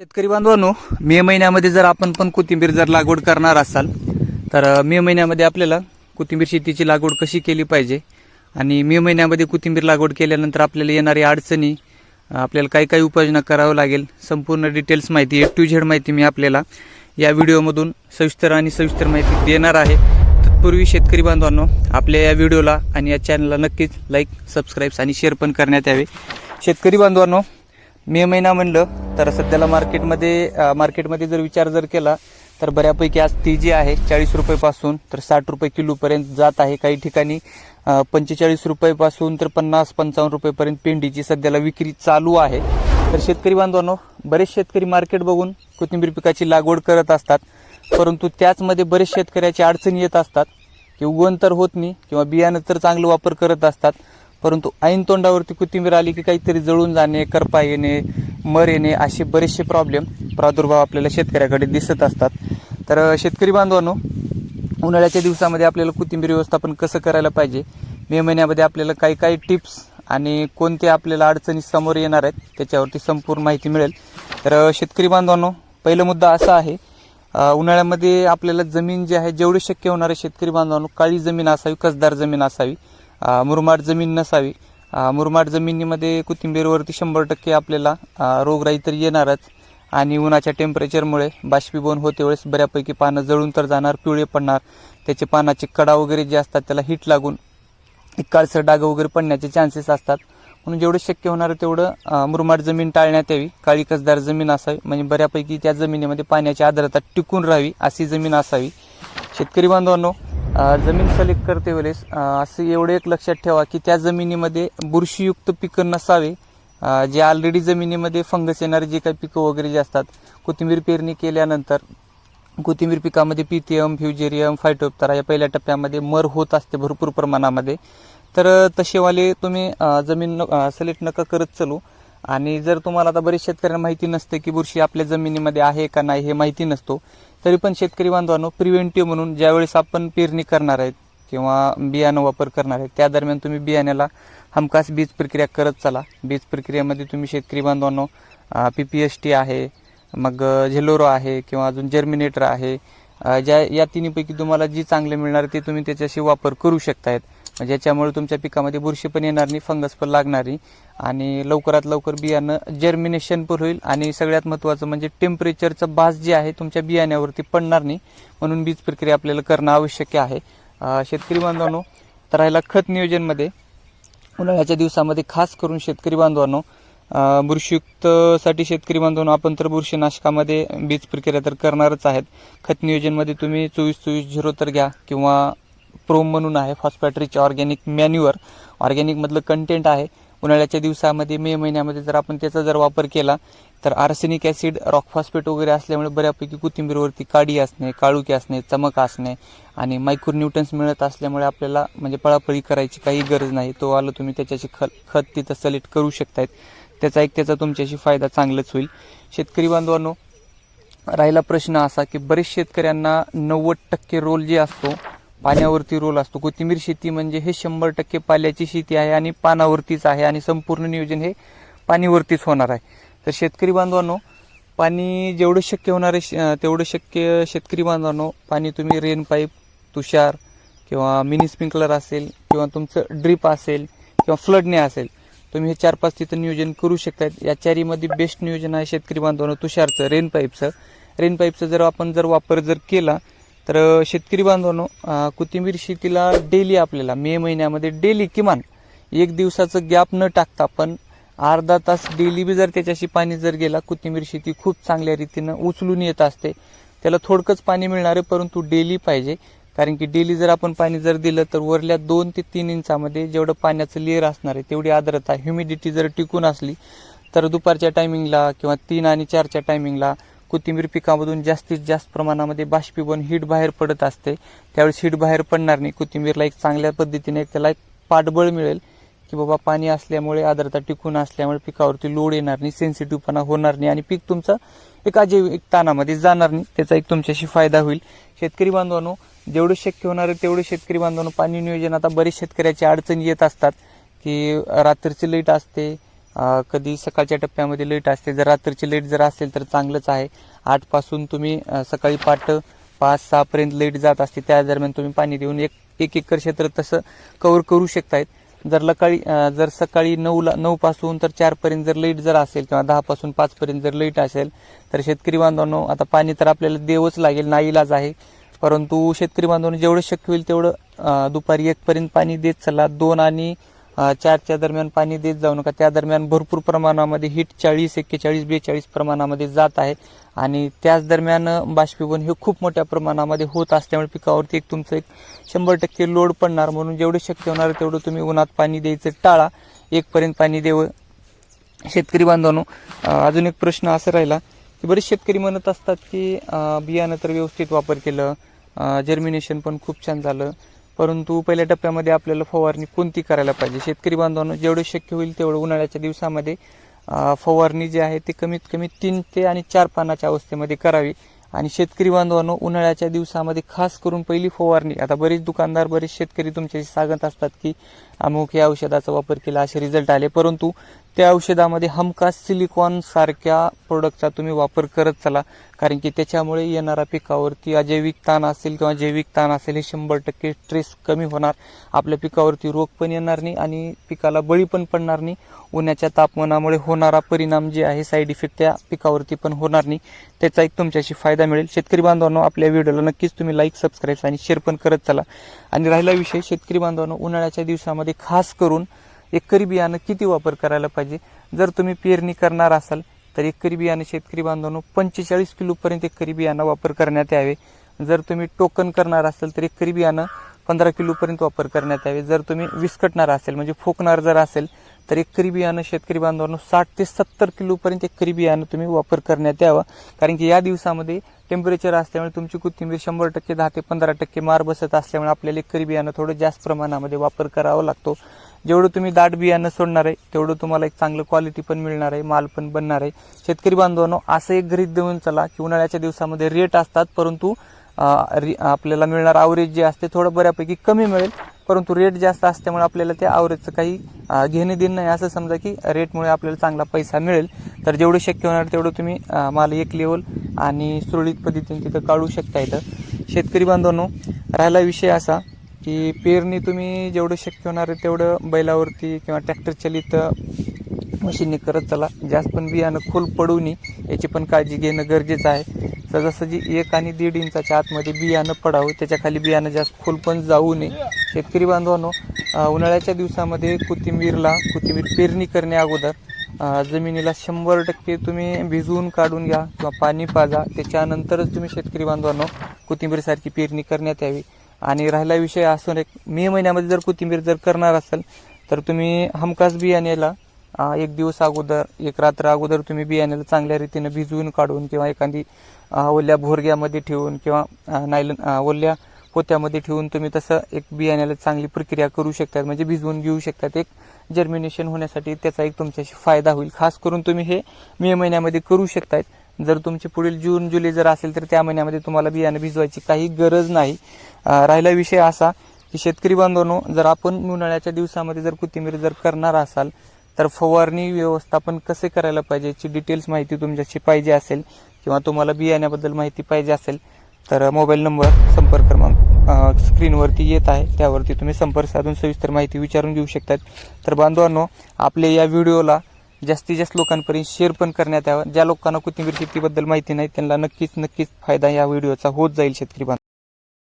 शेतकरी बांधवांनो मे महिन्यामध्ये जर आपण पण कोथिंबीर जर लागवड करणार असाल तर मे महिन्यामध्ये आपल्याला कोथिंबीर शेतीची लागवड कशी केली पाहिजे? आणि मे महिन्यामध्ये कोथिंबीर लागवड केल्यानंतर आपल्याला येणाऱ्या अडचणी आपल्याला काय काय उपाययोजना करावं लागेल संपूर्ण डिटेल्स माहिती ए टू झेड माहिती मी आपल्याला या व्हिडिओमधून सविस्तर आणि सविस्तर माहिती देणार आहे. तत्पूर्वी शेतकरी बांधवांनो आपल्या या व्हिडिओला आणि या चॅनलला नक्कीच लाईक सबस्क्राईब्स आणि शेअर पण करण्यात यावे. शेतकरी बांधवांनो मे महिना म्हणलं तर सध्याला मार्केटमध्ये मार्केटमध्ये जर विचार जर केला तर बऱ्यापैकी आज ती जी आहे चाळीस रुपयेपासून तर साठ रुपये किलोपर्यंत जात आहे. काही ठिकाणी पंचेचाळीस रुपयेपासून तर पन्नास पंचावन्न रुपयेपर्यंत पेंडीची सध्याला विक्री चालू आहे. तर शेतकरी बांधवांनो बरेच शेतकरी मार्केट बघून कोथिंबीर पिकाची लागवड करत असतात परंतु त्याचमध्ये बरेच शेतकऱ्याची अडचणी येत असतात की उगवण तर होत नाही किंवा बियाणं तर चांगलं वापर करत असतात. परंतु ऐन तोंडावरती कोथिंबीर आली की काहीतरी जळून जाणे करपा येणे मर येणे असे बरेचसे प्रॉब्लेम प्रादुर्भाव आपल्याला शेतकऱ्याकडे दिसत असतात. तर शेतकरी बांधवांनो उन्हाळ्याच्या दिवसामध्ये आपल्याला कोथिंबीर व्यवस्थापन कसं करायला पाहिजे? मे महिन्यामध्ये आपल्याला काही काही टिप्स आणि कोणत्या आपल्याला अडचणी समोर येणार आहेत त्याच्यावरती संपूर्ण माहिती मिळेल. तर शेतकरी बांधवांनो पहिला मुद्दा असा आहे उन्हाळ्यामध्ये आपल्याला जमीन जी आहे जेवढी शक्य होणारे शेतकरी बांधवांनो काळी जमीन असावी कसदार जमीन असावी. मुरमाड जमीन नसावी. मुरमाड जमिनीमध्ये कोथिंबीरवरती शंभर टक्के आपल्याला रोगराई तर येणारच. आणि उन्हाच्या टेम्परेचरमुळे बाष्पीभवन होते वेळेस बऱ्यापैकी पानं जळून तर जाणार पिवळे पडणार. त्याचे पानाचे कडा वगैरे जे असतात त्याला हिट लागून एक काळसर डाग वगैरे पडण्याचे चान्सेस असतात. म्हणून जेवढं शक्य होणार तेवढं मुरमाड जमीन टाळण्यात यावी. काळी कसदार जमीन असावी. म्हणजे बऱ्यापैकी त्या जमिनीमध्ये पाण्याची आर्द्रता टिकून राहावी अशी जमीन असावी. शेतकरी बांधवांनो जमीन सलेक्ट करते वेळेस असं एवढं एक लक्षात ठेवा की त्या जमिनीमध्ये बुरशीयुक्त पिकं नसावे. जे ऑलरेडी जमिनीमध्ये फंगस येणारे जे काही पिकं वगैरे जे असतात कोथिंबीर पेरणी केल्यानंतर कोथिंबीर पिकामध्ये पीथियम फ्युजेरियम फायटोप्तरा या पहिल्या टप्प्यामध्ये मर होत असते भरपूर प्रमाणामध्ये. तर तसेवाले तुम्ही जमीन सलेक्ट नका करत चालू. आणि जर तुम्हाला आता बरेच शेतकऱ्यांना माहिती नसते की बुरशी आपल्या जमिनीमध्ये आहे का नाही हे माहिती नसतो. तरी पण शेतकरी बांधवांनो प्रिव्हेंटिव्ह म्हणून ज्यावेळेस आपण पेरणी करणार आहेत किंवा बियाणं वापर करणार आहेत त्या दरम्यान तुम्ही बियाण्याला हमखास बीज प्रक्रिया करत चला. बीज प्रक्रियेमध्ये तुम्ही शेतकरी बांधवांनो पी पी एस टी आहे मग झेलोरो आहे किंवा अजून जर्मिनेटर आहे ज्या या तिन्हीपैकी तुम्हाला जी चांगले मिळणार ते तुम्ही त्याच्याशी वापर करू शकतायत. म्हणजे ज्याच्यामुळे तुमच्या पिकामध्ये बुरशी पण येणार नाही फंगस पण लागणार नाही. आणि लवकरात लवकर बियाणं जर्मिनेशन पण होईल आणि सगळ्यात महत्त्वाचं म्हणजे टेम्परेचरचं बास जे आहे तुमच्या बियाण्यावरती पडणार नाही म्हणून बीज प्रक्रिया आपल्याला करणं आवश्यक आहे. शेतकरी बांधवांनो तर राहिला खत नियोजनमध्ये. उन्हाळ्याच्या दिवसामध्ये खास करून शेतकरी बांधवांनो बुरशीयुक्तसाठी शेतकरी बांधवांनो आपण तर बुरशीनाशकामध्ये बीज प्रक्रिया तर करणारच आहेत. खत नियोजनमध्ये तुम्ही चोवीस चोवीस झिरो तर घ्या किंवा प्रोम म्हणून आहे फॉस्फॅट्रिच ऑर्गॅनिक मॅन्युअर ऑर्गॅनिकमधलं कंटेंट आहे. उन्हाळ्याच्या दिवसामध्ये मे महिन्यामध्ये जर आपण त्याचा जर वापर केला तर आर्सेनिक ॲसिड रॉक फॉस्फेट वगैरे असल्यामुळे बऱ्यापैकी कोथिंबीरवरती काडी असणे काळुकी असणे चमक असणे आणि मायक्रो न्यूटन्स मिळत असल्यामुळे आपल्याला म्हणजे पळापळी करायची काही गरज नाही. तो आलं तुम्ही त्याच्याशी खत खत तिथं सलेक्ट करू शकतायत. त्याचा एक त्याचा तुमच्याशी फायदा चांगलाच होईल. शेतकरी बांधवांनो राहिला प्रश्न असा की बरेच शेतकऱ्यांना नव्वद टक्के रोल जे असतो पाण्यावरती रोल असतो. कोथिंबीर शेती म्हणजे हे शंभर टक्के पाल्याची शेती आहे आणि पानावरतीच आहे आणि संपूर्ण नियोजन हे पाणीवरतीच होणार आहे. तर शेतकरी बांधवांनो पाणी जेवढं शक्य होणार आहे श- तेवढं शक्य शेतकरी बांधवांनो पाणी तुम्ही रेन पाईप तुषार किंवा मिनी स्प्रिंकलर असेल किंवा तुमचं ड्रीप असेल किंवा फ्लडने असेल तुम्ही हे चार पाच तिथं नियोजन करू शकतात या चारीमध्ये बेस्ट नियोजन आहे शेतकरी बांधवांनो तुषारचं रेन पाईपचं रेन पाईपचं जर आपण जर वापर जर केला तर शेतकरी बांधवांनो कोथिंबीर शेतीला डेली आपल्याला मे महिन्यामध्ये डेली किमान एक दिवसाचं गॅप न टाकता पण अर्धा तास डेली बी जर त्याच्याशी पाणी जर गेला कोथिंबीर शेती खूप चांगल्या रीतीनं उचलून येत असते. त्याला थोडकंच पाणी मिळणार आहे परंतु डेली पाहिजे. कारण की डेली जर आपण पाणी जर दिलं तर वरल्या दोन ते तीन इंचामध्ये जेवढं पाण्याचं लेअर असणार आहे तेवढी आर्द्रता ह्युमिडिटी जर टिकून असली तर दुपारच्या टायमिंगला किंवा तीन आणि चारच्या टायमिंगला कोथिंबीर पिकामधून जास्तीत जास्त प्रमाणामध्ये बाष्पीभवन हीट बाहेर पडत असते. त्यावेळेस हीट बाहेर पडणार नाही. कोथिंबीरला एक चांगल्या पद्धतीने त्याला एक पाठबळ मिळेल की बाबा पाणी असल्यामुळे आर्द्रता टिकून असल्यामुळे पिकावरती लोड येणार नाही सेन्सिटिव्हपणा होणार नाही आणि पीक तुमचं एका जैविक ताणामध्ये जाणार नाही. त्याचा एक तुमच्याशी फायदा होईल. शेतकरी बांधवांनो जेवढं शक्य होणार आहे तेवढे शेतकरी बांधवांनो पाणी नियोजन आता बरेच शेतकऱ्याची अडचणी येत असतात की रात्रीची लाइट असते कधी सकाळच्या टप्प्यामध्ये लेट असते. जर रात्रीची लेट जर असेल तर चांगलंच आहे. आठपासून तुम्ही सकाळी पाठ पाच सहापर्यंत लेट जात असते. त्या दरम्यान तुम्ही पाणी देऊन एक एक एकर क्षेत्र तसं कवर करू शकतायत. जर लकाळी जर सकाळी नऊला नऊपासून तर चारपर्यंत जर लेट जर असेल किंवा दहापासून पाचपर्यंत जर लेट असेल तर शेतकरी बांधवांनो आता पाणी तर आपल्याला देवच लागेल नाईलाज आहे. परंतु शेतकरी बांधवांनो जेवढं शक्य होईल तेवढं दुपारी एकपर्यंत पाणी देत चला. दोन आणि चारच्या दरम्यान पाणी देत जाऊ नका. त्या दरम्यान भरपूर प्रमाणामध्ये हीट चाळीस एक्केचाळीस बेचाळीस प्रमाणामध्ये जात आहे. आणि त्याच दरम्यान बाष्पीभवन हे खूप मोठ्या प्रमाणामध्ये होत असल्यामुळे पिकावरती एक तुमचं एक शंभर टक्के लोड पडणार. म्हणून जेवढं शक्य होणार तेवढं तुम्ही उन्हात पाणी द्यायचं टाळा. एकपर्यंत पाणी देव शेतकरी बांधवांनो अजून एक प्रश्न असा राहिला की बरेच शेतकरी म्हणत असतात की बियाणं तर व्यवस्थित वापर केलं. जर्मिनेशन पण खूप छान झालं. परंतु पहिल्या टप्प्यामध्ये आपल्याला फवारणी कोणती करायला पाहिजे? शेतकरी बांधवांनो जेवढं शक्य होईल तेवढं उन्हाळ्याच्या दिवसामध्ये फवारणी जी आहे ती कमीत कमी तीन ते आणि चार पानाच्या अवस्थेमध्ये करावी. आणि शेतकरी बांधवांनो उन्हाळ्याच्या दिवसामध्ये खास करून पहिली फवारणी आता बरेच दुकानदार बरेच शेतकरी तुमच्याशी सांगत असतात की अमुक या औषधाचा वापर केला असे रिझल्ट आले. परंतु त्या औषधामध्ये हमखास सिलिकॉन सारख्या प्रोडक्टचा तुम्ही वापर करत चला. कारण की त्याच्यामुळे येणारा पिकावरती अजैविक ताण असेल किंवा जैविक ताण असेल हे शंभर टक्के स्ट्रेस कमी होणार. आपल्या पिकावरती रोग पण येणार नाही आणि पिकाला बळी पण पडणार नाही. उन्हाच्या तापमानामुळे होणारा परिणाम जे आहे साईड इफेक्ट त्या पिकावरती पण होणार नाही. त्याचा एक तुमच्याशी फायदा मिळेल. शेतकरी बांधवांनो आपल्या व्हिडिओला नक्कीच तुम्ही लाईक सबस्क्राईब आणि शेअर पण करत चला. आणि राहिला विषय शेतकरी बांधवांनो उन्हाळ्याच्या दिवसामध्ये खास करून एकरी बियाणं किती वापर करायला पाहिजे? जर तुम्ही पेरणी करणार असाल तर एकरी बियाणं शेतकरी बांधवांनो पंचेचाळीस किलोपर्यंत एकरी बियाणं वापर करण्यात यावे. जर तुम्ही टोकन करणार असाल तर एकरी बियाणं पंधरा किलोपर्यंत वापर करण्यात यावे. जर तुम्ही विस्कटणार असेल म्हणजे फोकणार जर असेल तर एकरी बियाणं शेतकरी बांधवांनो साठ ते सत्तर किलोपर्यंत एकरी बियाणं तुम्ही वापर करण्यात यावं. कारण की या दिवसामध्ये टेम्परेचर असल्यामुळे तुमची कोथिंबीर शंभर टक्के दहा ते पंधरा टक्के मार बसत असल्यामुळे आपल्याला एकरी बियाणं थोडं जास्त प्रमाणामध्ये वापर करावा लागतो. जेवढं तुम्ही दाट बियाणं सोडणार आहे तेवढं तुम्हाला एक चांगलं क्वालिटी पण मिळणार आहे माल पण बनणार आहे. शेतकरी बांधवांनो असं एक गरीब देऊन चला की उन्हाळ्याच्या दिवसामध्ये रेट असतात परंतु रि- आपल्याला मिळणार आवरेज जे असते थोडं बऱ्यापैकी कमी मिळेल. परंतु रेट जास्त असल्यामुळे आपल्याला त्या आवरेजचं काही घेणे देणं नाही. असं समजा की रेटमुळे आपल्याला चांगला पैसा मिळेल. तर जेवढं शक्य होणार तेवढं तुम्ही माल एक लेवल आणि सुरळीत पद्धतीने तिथं काढू शकता इथं. शेतकरी बांधवांनो राहिला विषय असा की पेरणी तुम्ही जेवढं शक्य होणार आहे तेवढं बैलावरती किंवा ट्रॅक्टर चलित मशीनने करत चला. जास्त पण बियाणं खोल पडू नये याची पण काळजी घेणं गरजेचं आहे. सहजासहजी एक आणि दीड इंचाच्या आतमध्ये बियाणं पडावं त्याच्याखाली बियाणं जास्त खोल पण जाऊ नये. शेतकरी बांधवांनो उन्हाळ्याच्या दिवसामध्ये कोथिंबीरला कोथिंबीर पेरणी करण्या अगोदर जमिनीला शंभर टक्के तुम्ही भिजवून काढून घ्या किंवा पाणी पाजा. त्याच्यानंतरच तुम्ही शेतकरी बांधवांनो कोथिंबीरसारखी पेरणी करण्यात यावी. आणि राहिला विषय असून एक मे महिन्यामध्ये जर कोथिंबीर जर करणार असाल तर तुम्ही हमखास बियाण्याला एक दिवस अगोदर एक रात्र अगोदर तुम्ही बियाण्याला चांगल्या रीतीनं भिजवून काढून किंवा एखादी ओल्या भोरग्यामध्ये ठेवून किंवा अं, नायलन ओल्या पोत्यामध्ये ठेवून तुम्ही तसं एक बियाण्याला चांगली प्रक्रिया करू शकतात. म्हणजे भिजवून घेऊ शकतात. एक जर्मिनेशन होण्यासाठी त्याचा एक तुमच्याशी फायदा होईल. खास करून तुम्ही हे मे महिन्यामध्ये करू शकतात जर तुमची पुढील जून जुलै जर असेल तर त्या महिन्यामध्ये तुम्हाला बियाणं भिजवायची काही गरज नाही. राहिला विषय असा की शेतकरी बांधवांनो जर आपण उन्हाळ्याच्या दिवसामध्ये जर कोथिंबीर जर करणार असाल तर फवारणी व्यवस्थापन कसे करायला पाहिजे याची डिटेल्स माहिती तुमच्याशी पाहिजे असेल किंवा तुम्हाला बियाण्याबद्दल माहिती पाहिजे असेल तर मोबाईल नंबर संपर्क क्रमांक स्क्रीनवरती येत आहे. त्यावरती तुम्ही संपर्क साधून सविस्तर माहिती विचारून घेऊ शकतात. तर बांधवांनो आपल्या या व्हिडिओला जास्तीत जास्त लोकांपर्यंत शेअर पण करण्यात यावं. ज्या लोकांना कोथिंबीर शेतीबद्दल माहिती नाही त्यांना नक्कीच नक्कीच फायदा या व्हिडिओचा होत जाईल शेतकरी बांधव